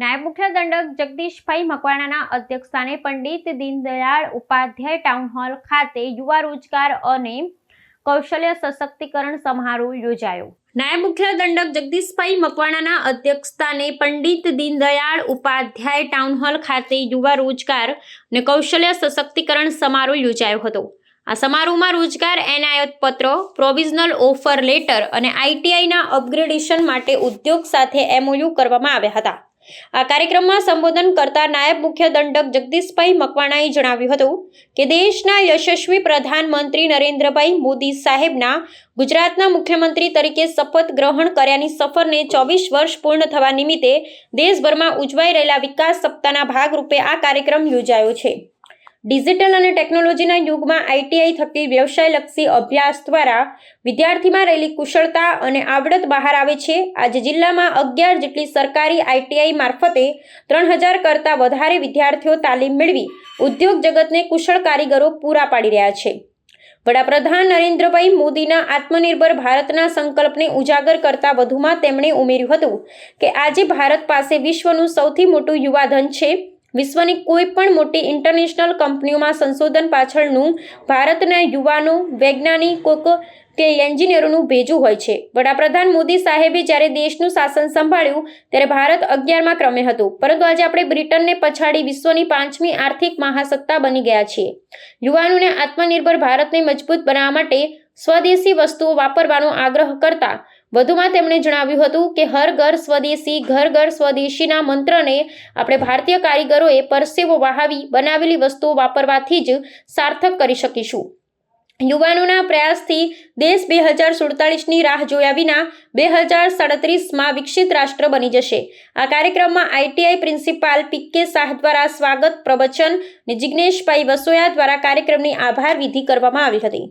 નાયબ મુખ્ય દંડક જગદીશભાઈ મકવાણાના અધ્યક્ષસ્થાને પંડિત દીનદયાળ ઉપાધ્યાય ટાઉન હોલ ખાતે યુવા રોજગાર અને કૌશલ્ય સશક્તિકરણ સમારોહ યોજાયો. નાયબ મુખ્ય દંડક જગદીશભાઈ મકવાણાના અધ્યક્ષસ્થાને પંડિત દીનદયાળ ઉપાધ્યાય ટાઉન હોલ ખાતે યુવા રોજગાર અને કૌશલ્ય સશક્તિકરણ સમારોહ યોજાયો હતો. આ સમારોહમાં રોજગાર એનાયત પત્ર, પ્રોવિઝનલ ઓફર લેટર અને આઈટીઆઈના અપગ્રેડેશન માટે ઉદ્યોગ સાથે એમઓયુ કરવામાં આવ્યા હતા. આ કાર્યક્રમમાં સંબોધન કરતા નાયબ મુખ્ય દંડક જગદીશભાઈ મકવાણાએ જણાવ્યું હતું કે દેશના યશસ્વી પ્રધાનમંત્રી નરેન્દ્રભાઈ મોદી સાહેબના ગુજરાતના મુખ્યમંત્રી તરીકે શપથ ગ્રહણ કર્યાની સફરને ચોવીસ વર્ષ પૂર્ણ થવા નિમિત્તે દેશભરમાં ઉજવાઈ રહેલા વિકાસ સપ્તાહના ભાગરૂપે આ કાર્યક્રમ યોજાયો છે. ડિજિટલ અને ટેકનોલોજીના યુગમાં આઈટીઆઈ થકી વ્યવસાયલક્ષી અભ્યાસ દ્વારા વિદ્યાર્થીમાં રહેલી કુશળતા અને આવડત બહાર આવે છે. આજે જિલ્લામાં અગિયાર જેટલી સરકારી આઈટીઆઈ મારફતે ત્રણ હજાર કરતાં વધારે વિદ્યાર્થીઓ તાલીમ મેળવી ઉદ્યોગ જગતને કુશળ કારીગરો પૂરા પાડી રહ્યા છે. વડાપ્રધાન નરેન્દ્રભાઈ મોદીના આત્મનિર્ભર ભારતના સંકલ્પને ઉજાગર કરતા વધુમાં તેમણે ઉમેર્યું હતું કે આજે ભારત પાસે વિશ્વનું સૌથી મોટું યુવાધન છે. વિશ્વની કોઈ પણ મોટી ઇન્ટરનેશનલ કંપનીઓમાં સંશોધન પાછળનું ભારતના યુવાનો, વૈજ્ઞાનિકો કે એન્જિનિયરોનું ભેજું હોય છે. વડાપ્રધાન મોદી સાહેબે જ્યારે દેશનું શાસન સંભાળ્યું, ત્યારે ભારત અગિયારમાં ક્રમે હતું. પરંતુ આજે આપણે બ્રિટનને પછાડી વિશ્વની પાંચમી આર્થિક મહાસત્તા બની ગયા છીએ. યુવાનોને આત્મનિર્ભર ભારતને મજબૂત બનાવવા માટે સ્વદેશી વસ્તુઓ વાપરવાનો આગ્રહ કરતા વધુમાં તેમણે જણાવ્યું હતું કે હર ઘર સ્વદેશી, ઘર ઘર સ્વદેશીના મંત્રને આપણે ભારતીય કારીગરોએ પરસેવો વહાવી, બનાવેલી વસ્તુઓ વાપરવાથી જ સાર્થક કરી શકીશું. યુવાનોના પ્રયાસથી દેશ બે હજાર સુડતાલીસની રાહ જોયા વિના બે હજાર સાડત્રીસમાં વિકસિત રાષ્ટ્ર બની જશે. આ કાર્યક્રમમાં આઈટીઆઈ પ્રિન્સિપાલ પી કે શાહ દ્વારા સ્વાગત, પ્રવચન અને જિજ્ઞેશભાઈ વસોયા દ્વારા કાર્યક્રમની આભાર વિધિ કરવામાં આવી હતી.